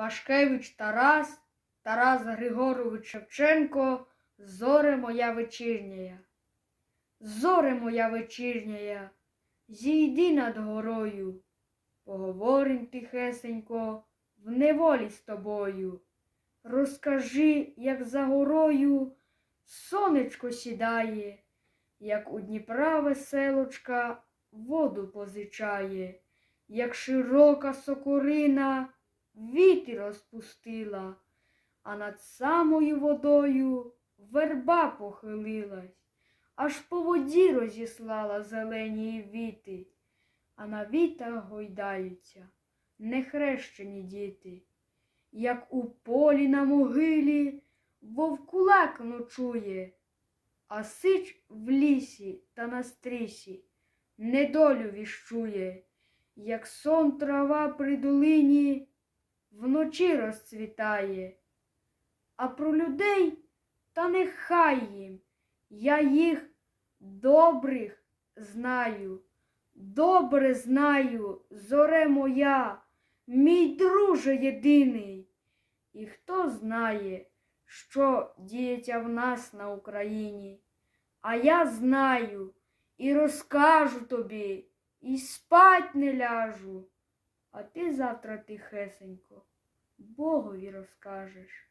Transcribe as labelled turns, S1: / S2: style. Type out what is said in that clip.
S1: Пашкевич Тарас, Тарас Григорович Шевченко, зоре моя вечірняя. Зоре моя вечірняя, зійди над горою, поговорим тихесенько в неволі з тобою. Розкажи, як за горою сонечко сідає, як у Дніпра веселочка воду позичає, як широка сокорина віти розпустила, а над самою водою верба похилилась, аж по воді розіслала зелені віти, а на вітах гойдаються нехрещені діти, як у полі на могилі вовкулак ночує, а сич в лісі та на стрісі недолю віщує, як сон трава при долині вночі розцвітає. А про людей та нехай їм, я їх добрих знаю, добре знаю, зоре моя, мій друже єдиний. І хто знає, що діється в нас на Україні, а я знаю і розкажу тобі, і спать не ляжу, а ти завтра тихесенько Богові розкажеш.